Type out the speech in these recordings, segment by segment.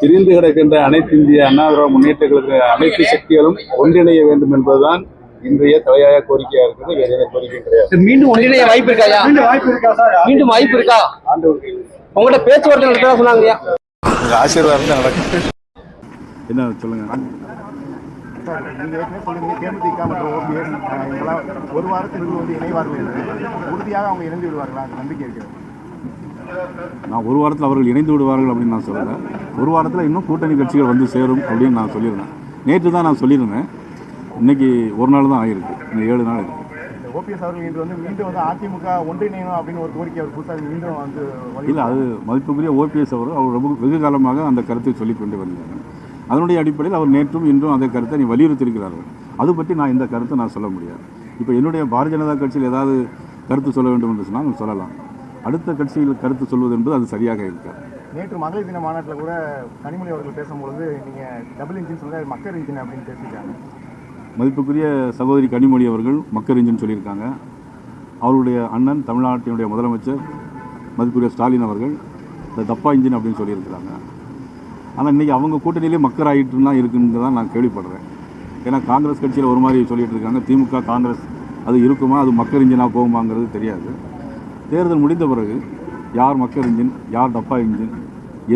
பிரிந்து கிடக்கின்ற அனைத்து இந்திய அண்ணா திராவிட முன்னேற்ற கழக அனைத்து சக்திகளும் ஒன்றிணைய வேண்டும் என்பதுதான் இன்றைய தலையாய கோரிக்கையா இருக்குது வேற எந்த கோரிக்கையும் கிடையாது. மீண்டும் ஒன்றிணைய வாய்ப்பு இருக்காயா வாய்ப்பு இருக்கா சார்? மீண்டும் வாய்ப்பு இருக்கா? உங்கள்ட்ட பேச்சுவார்த்தை நடத்தா சொன்னாங்கய்யா உங்க ஆசீர்வாதம் தான் நடக்கும். என்ன சொல்லுங்க? சார் நீங்க ஏற்கனவே சொன்னீங்க தேமுதிக மற்றும் ஓபிஎஸ் இதெல்லாம் ஒரு வாரத்திற்குள் வந்து இணைவார்கள் உறுதியாக அவங்க இணைந்து விடுவார்களா? நம்பிக்கை இருக்கிறது. நான் ஒரு வாரத்தில் அவர்கள் இணைந்து விடுவார்கள் அப்படின்னு நான் சொல்லலை. ஒரு வாரத்தில் இன்னும் கூட்டணி கட்சிகள் வந்து சேரும் அப்படின்னு நான் சொல்லியிருந்தேன். நேற்று தான் நான் சொல்லியிருந்தேன். இன்னைக்கு ஒரு நாள் தான் ஆகிருக்கு இன்னும் ஏழு நாள் இருக்கு இந்த ஓபிஎஸ் அவர்கள் இன்று வந்து மீண்டும் வந்து அதிமுக ஒன்றிணையணும் அப்படின்னு ஒரு கோரிக்கை அவர் புதுசாக மீண்டும் வந்து இல்லை அது மதிப்புக்குரிய ஓபிஎஸ் அவர் அவர் ரொம்ப வெகு காலமாக அந்த கருத்தை சொல்லிக் கொண்டு வந்தாங்க அதனுடைய அடிப்படையில் அவர் நேற்றும் இன்றும் அந்த கருத்தை நீ வலியுறுத்தியிருக்கிறார்கள். அது பற்றி நான் இந்த கருத்தை நான் சொல்ல முடியாது. இப்போ என்னுடைய பாரதிய ஜனதா கட்சியில் ஏதாவது கருத்து சொல்ல வேண்டும் என்று சொன்னால் சொல்லலாம். அடுத்த கட்சியில் கருத்து சொல்வது என்பது அது சரியாக இருக்காது. நேற்று மகளிர் தின மாநாட்டில் கூட கனிமொழி அவர்கள் பேசும்பொழுது நீங்க டபுள் இன்ஜின் அது மக்கள் இன்ஜின் அப்படின்னு பேசியிருக்காங்க. மதிப்புக்குரிய சகோதரி கனிமொழி அவர்கள் மக்கள் இன்ஜின் சொல்லியிருக்காங்க. அவருடைய அண்ணன் தமிழ்நாட்டினுடைய முதலமைச்சர் மதிப்புக்குரிய ஸ்டாலின் அவர்கள் இந்த தப்பா இன்ஜின் அப்படின்னு சொல்லியிருக்கிறாங்க. ஆனால் இன்றைக்கி அவங்க கூட்டணியிலே மக்கள் ஆகிட்டு தான் இருக்குன்னு தான் நான் கேள்விப்படுறேன். ஏன்னா காங்கிரஸ் கட்சியில் ஒரு மாதிரி சொல்லிட்டு இருக்காங்க. திமுக காங்கிரஸ் அது இருக்குமா? அது மக்கள் இன்ஜினாக போகுமாங்கிறது தெரியாது. தேர்தல் முடிந்த பிறகு யார் மக்கள் இன்ஜின் யார் டப்பா இன்ஜின்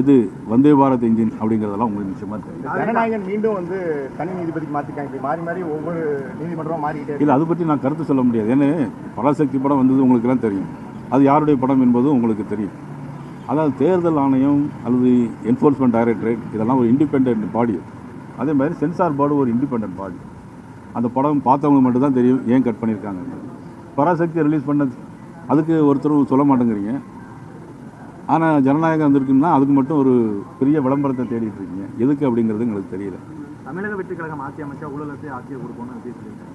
எது வந்தே பாரத் இன்ஜின் அப்படிங்கிறதெல்லாம் உங்களுக்கு நிச்சயமாக தெரியும். ஜனநாயகன் மீண்டும் வந்து தனி நீதிபதிக்கு மாற்றிருக்காங்க இப்படி மாறி மாறி ஒவ்வொரு நீதிமன்றமும் மாறிக்கிட்டே. இல்லை அதை பற்றி நான் கருத்து சொல்ல முடியாது. ஏன்னா பராசக்தி படம் வந்தது உங்களுக்கெல்லாம் தெரியும். அது யாருடைய படம் என்பது உங்களுக்கு தெரியும். அதாவது தேர்தல் ஆணையம் அல்லது என்ஃபோர்ஸ்மெண்ட் டைரக்டரேட் இதெல்லாம் ஒரு இண்டிபெண்ட் பாடி அதே மாதிரி சென்சார் போர்டு ஒரு இண்டிபெண்ட் பாடி அந்த படம் பார்த்தவங்க மட்டும் தான் தெரியும் ஏன் கட் பண்ணியிருக்காங்க பராசக்தி ரிலீஸ் பண்ண அதுக்கு ஒருத்தரும் சொல்ல மாட்டேங்கிறீங்க. ஆனால் ஜனநாயகம் வந்திருக்குன்னா அதுக்கு மட்டும் ஒரு பெரிய விளம்பரத்தை தேடிட்டு இருக்கீங்க. எதுக்கு அப்படிங்கிறது எங்களுக்கு தெரியல. தமிழக வெற்றி கழகம் ஆட்சி அமைச்சா ஊழலத்தை ஆட்சியை பேசியிருக்காங்க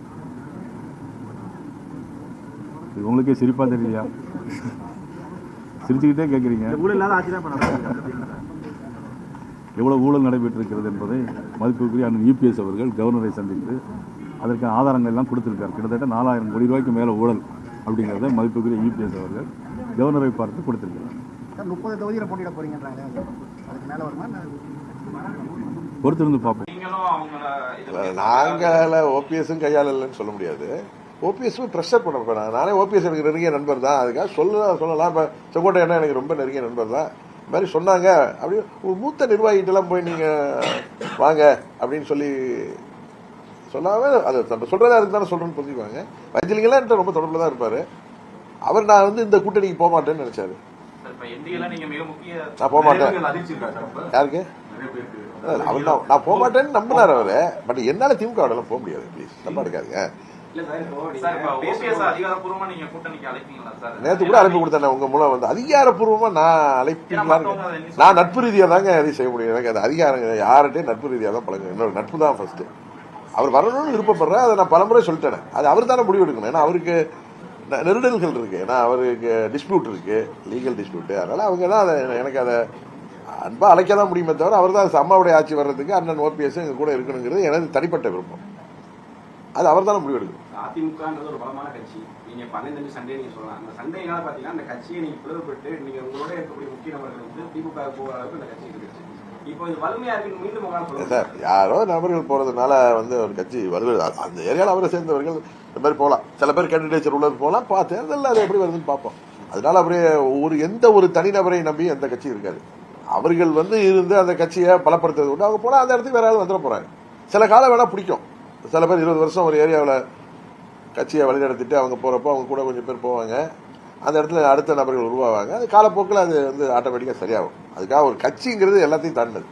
இது உங்களுக்கே சிரிப்பாக தெரியலையா சிரிச்சுக்கிட்டே கேட்குறீங்க எவ்வளவு ஊழல் நடைபெற்றிருக்கிறது என்பதை மதிப்புக்குரிய அண்ணன் யூபிஎஸ் அவர்கள் கவர்னரை சந்தித்து அதற்கான ஆதாரங்கள் எல்லாம் கொடுத்திருக்கார். கிட்டத்தட்ட நாலாயிரம் கோடி ரூபாய்க்கு மேலே ஊழல். அப்படிங்கிறத மதிப்புக்குரிய யூபிஎஸ் அவர்கள் கவர்னரை பார்த்து கொடுத்திருக்கிறார். முப்பது தொகுதியில் போட்டியிட போறீங்கன்றாங்க அதுக்கு மேலே வருமா பொறுத்திருந்து பார்ப்போம். நாங்கள ஓபிஎஸும் கையாளலன்னு சொல்ல முடியாது. ஓபிஎஸும் ப்ரெஷர் பண்ண போறாங்க நானே ஓபிஎஸ் எனக்கு நெருங்கிய நண்பர் தான். அதுக்காக சொல்ல சொல்லலாம். இப்போ செங்கோட்டை என்ன எனக்கு ரொம்ப நெருங்கிய நண்பர் தான். இந்த மாதிரி சொன்னாங்க. அப்படி ஒரு மூத்த நிர்வாகிகிட்டலாம் போய் நீங்கள் வாங்க அப்படின்னு சொல்லி சொல்லாம அது நம்ம சொல்றதா அதுக்கு தானே சொல்றேன்னு புரிஞ்சுக்குவாங்க. வைத்தியலிங்கெல்லாம் என்கிட்ட ரொம்ப தொடர்பில் தான் இருப்பாரு. அவர் நான் வந்து இந்த கூட்டணிக்கு போக மாட்டேன்னு நினைச்சாரு. நான் போக மாட்டேன். யாருக்கு? அவர் நான் போக மாட்டேன்னு நம்பினார் அவரு. பட் என்னால திமுக எல்லாம் போக முடியாது ப்ளீஸ் தப்பா எடுக்காதீங்க. நேத்து கூட அழைப்பு கொடுத்தேன் உங்க மூலம் வந்து. அதிகாரப்பூர்வமா நான் அழைப்பீங்களா நான் நட்பு ரீதியா தாங்க எதையும் செய்ய முடியும். எனக்கு அது அதிகாரம் யார்கிட்டயும் நட்பு ரீதியா தான் பழங்க என்னோட நட்பு தான் ஃபர்ஸ்ட் அவர் வரணும்னு விருப்பப்படுறேன் அதை நான் பலமுறை சொல்லிட்டேன். அது அவர் தானே முடிவு எடுக்கணும். ஏன்னா அவருக்கு நெருடல்கள் இருக்கு. ஏன்னா அவருக்கு டிஸ்பியூட் இருக்கு. லீகல் டிஸ்பியூட் அதனால அவங்க தான் அதை எனக்கு அதை அன்பாக அழைக்க தான் முடியுமே தவிர அவர் தான் அம்மாவுடைய ஆட்சி வர்றதுக்கு அண்ணன் ஓபிஎஸ் எங்கள் கூட இருக்கணுங்கிறது எனது தனிப்பட்ட விருப்பம். அது அவர் தானே முடிவெடுக்கும் அதிமுகன்றது ஒரு பலமான கட்சி. நீங்க பன்னெண்டு சண்டே நீங்க சொல்லலாம். அந்த சண்டையினால பாத்தீங்கன்னா அந்த கட்சியை நீங்க பிளவுபட்டு நீங்க உங்களோட இருக்கக்கூடிய முக்கிய நபர்கள் வந்து திமுக போகிற அளவுக்கு அந்த கட்சி இருக்கு சார் யாரோ நபர்கள் போறதுனால வந்து ஒரு கட்சி வருது. அந்த ஏரியாவில் அவரை சேர்ந்தவர்கள் இந்த மாதிரி போகலாம் சில பேர் கேண்டிடேச்சர் உள்ளது போகலாம் பா தேர்தலில் அது எப்படி வருதுன்னு பார்ப்போம். அதனால அப்படியே ஒரு எந்த ஒரு தனிநபரை நம்பி எந்த கட்சி இருக்காது. அவர்கள் வந்து இருந்து அந்த கட்சியை பலப்படுத்துறது உண்டு. அவங்க போனால் அந்த இடத்துக்கு வேற யாரும் வந்துட போகிறாங்க சில காலம் வேணால் பிடிக்கும். சில பேர் இருபது வருஷம் ஒரு ஏரியாவில் கட்சியை வழிநடத்திட்டு அவங்க போகிறப்போ அவங்க கூட கொஞ்சம் பேர் போவாங்க. அந்த இடத்துல அடுத்த நபர்கள் உருவாவாங்க. அது காலப்போக்கில் அது வந்து ஆட்டோமேட்டிக்காக சரியாகும். அதுக்காக ஒரு கட்சிங்கிறது எல்லாத்தையும் தாண்டது.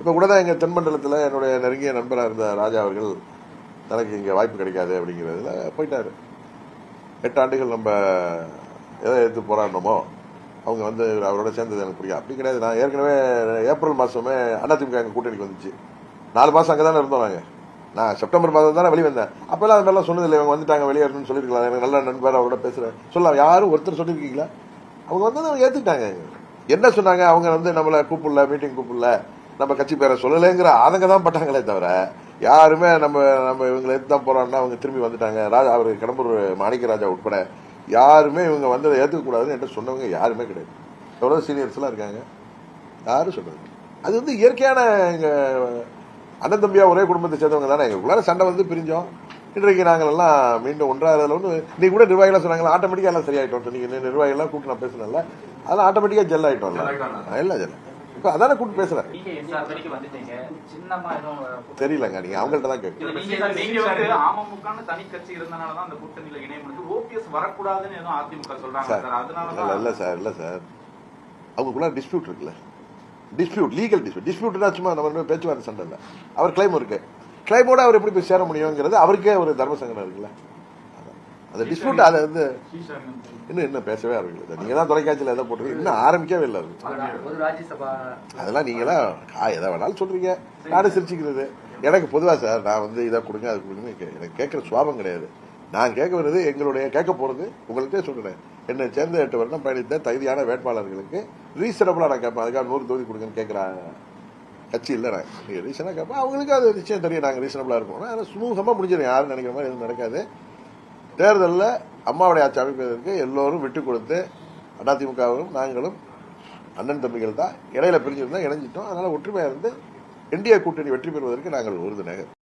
இப்போ கூட தான் எங்கள் தென்மண்டலத்தில் என்னுடைய நெருங்கிய நண்பராக இருந்த ராஜா அவர்கள் தனக்கு இங்கே வாய்ப்பு கிடைக்காது அப்படிங்கிறதுல போயிட்டார். எட்டு ஆண்டுகள் நம்ம எதை எடுத்து போராடணுமோ அவங்க வந்து அவரோட சேர்ந்தது எனக்கு பிடிக்கும். அப்படி கிடையாது. நான் ஏற்கனவே ஏப்ரல் மாதமே அதிமுக எங்கள் கூட்டணிக்கு வந்துச்சு. நாலு மாதம் அங்கே தானே இருந்தோம் நாங்கள் நான் செப்டம்பர் மாதம் தானே வெளியே வந்தேன் அப்போல்லாம் அது மாதிரிலாம் சொன்னதில்லை. இவங்க வந்துட்டாங்க வெளியேறணும்னு சொல்லியிருக்கலாம் எனக்கு நல்ல நண்பர் அவரோட பேசுகிறேன் சொல்லலாம் யாரும் ஒருத்தர் சொல்லியிருக்கீங்களா? அவங்க வந்து அவங்க ஏற்றுக்கிட்டாங்க என்ன சொன்னாங்க? அவங்க வந்து நம்மளை கூப்பிடல மீட்டிங் கூப்பிடல. நம்ம கட்சி பேரை சொல்லலைங்கிற ஆதங்க தான் பட்டாங்களே தவிர யாருமே நம்ம நம்ம இவங்களை எடுத்து தான் போகிறோம்னா அவங்க திரும்பி வந்துட்டாங்க. ராஜா அவர் கடம்பூர் மாணிக்கராஜா உட்பட யாருமே இவங்க வந்ததை ஏற்றுக்க கூடாதுன்னு என்கிட்ட சொன்னவங்க யாருமே கிடையாது. எவ்வளோ சீனியர்ஸ்லாம் இருக்காங்க? யாரும் சொல்கிறது அது வந்து இயற்கையான இங்கே அண்ணன் தம்பியா ஒரே குடும்பத்தை சேர்ந்தவங்க தானே? எங்களுக்குள்ளார சண்டை வந்து பிரிஞ்சோம். இன்றைக்கு நாங்கள் எல்லாம் மீண்டும் ஒன்றாகிறதுல ஒன்று நீ கூட நிர்வாகிகள் சொன்னாங்களா? ஆட்டோமேட்டிக்காக எல்லாம் சரியாயிட்டோம் நீங்க நிர்வாகிகள்லாம் கூப்பிட்டு நான் பேசினேன்ல அதெல்லாம் ஆட்டோமேட்டிக்காக ஜெல் ஆயிட்டோம்ல. எல்லாம் ஜெல் இப்போ அதானே கூப்பிட்டு எதுவும் தெரியலங்க நீங்க அவங்கள்ட்ட தான் இல்ல, இல்ல அதனாலதான் இல்ல சார் இல்ல சார் அவங்களுக்குள்ள டிஸ்பியூட் இருக்குல்ல. டிஸ்பியூட் லீகல் டிஸ்பியூட் டிஸ்பியூட்னா சும்மா நம்ம பேச்சுவார்த்தை சண்டை இல்லை. அவர் கிளைம் இருக்கு. கிளைமோட அவர் எப்படி போய் சேர முடியுங்கிறது அவருக்கே ஒரு தர்ம சங்கடம் இருக்குல்ல. அந்த டிஸ்பியூட் அதை வந்து இன்னும் இன்னும் பேசவே ஆரம்பிக்கல. நீங்க தான் தொலைக்காட்சியில் எதை போட்டுருக்கீங்க? இன்னும் ஆரம்பிக்கவே இல்லை அதெல்லாம் நீங்களா கா எதை வேணாலும் சொல்றீங்க. நானும் சிரிச்சுக்கிறது. எனக்கு பொதுவா சார் நான் வந்து இதை கொடுங்க அது கொடுங்க கே- எனக்கு கேட்குற சுவாபம் கிடையாது. நான் கேட்க வருது எங்களுடைய கேட்க போறது உங்கள்கிட்டே சொல்றேன். என்னை சேர்ந்த எட்டு வருடம் பயணித்த தகுதியான வேட்பாளர்களுக்கு ரீசனபிளாக நான் கேட்பேன். அதுக்காக நூறு தொகுதி கொடுங்கன்னு கேட்குறாங்க. கட்சி இல்லை நான். நீங்கள் ரீசனாக கேட்பேன். அவங்களுக்கு அது நிச்சயம் தெரியும். நாங்கள் ரீசனபிளாக இருக்கோம். ஆனால் சுமூகமாக முடிஞ்சிடும். யாரும் நினைக்கிற மாதிரி எதுவும் நடக்காது. தேர்தலில் அம்மாவுடைய ஆட்சி அமைப்பதற்கு எல்லோரும் விட்டு கொடுத்து அதிமுகவும் நாங்களும் அண்ணன் தம்பிகள் தான் இடையில பிரிஞ்சிருந்தா இணைஞ்சிட்டோம். அதனால ஒற்றுமையாக இருந்து இந்திய கூட்டணி வெற்றி பெறுவதற்கு நாங்கள் உறுதுணையாக